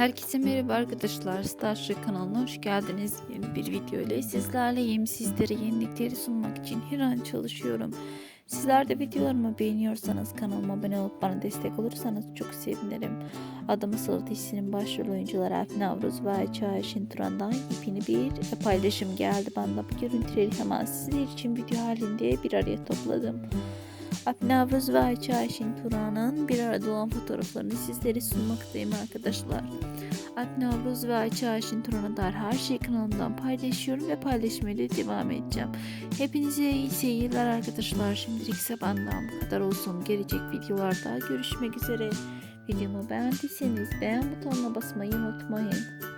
Herkese merhaba arkadaşlar. Starship kanalına hoş geldiniz. Yeni bir video ile sizlerleyim. Sizlere yenilikleri sunmak için her an çalışıyorum. Sizler de videolarımı beğeniyorsanız kanalıma abone olup bana destek olursanız çok sevinirim. Adım Asıl dizisinin başrol oyuncuları Afin Avruz ve Ayça Ayşin Turan'dan yepyeni bir paylaşım geldi. Ben de bu görüntüleri hemen sizler için video halinde bir araya topladım. Afin Avruz ve Ayça Ayşin Turan'ın bir arada olan fotoğraflarını sizlere sunmaktayım arkadaşlar. Afin Avruz ve Ayça Ayşin Turan'a dair her şeyi kanalımdan paylaşıyorum ve paylaşmaya da devam edeceğim. Hepinize iyi seyirler arkadaşlar. Şimdilik ise bu kadar olsun. Gelecek videolarda görüşmek üzere. Videomu beğendiyseniz beğen butonuna basmayı unutmayın.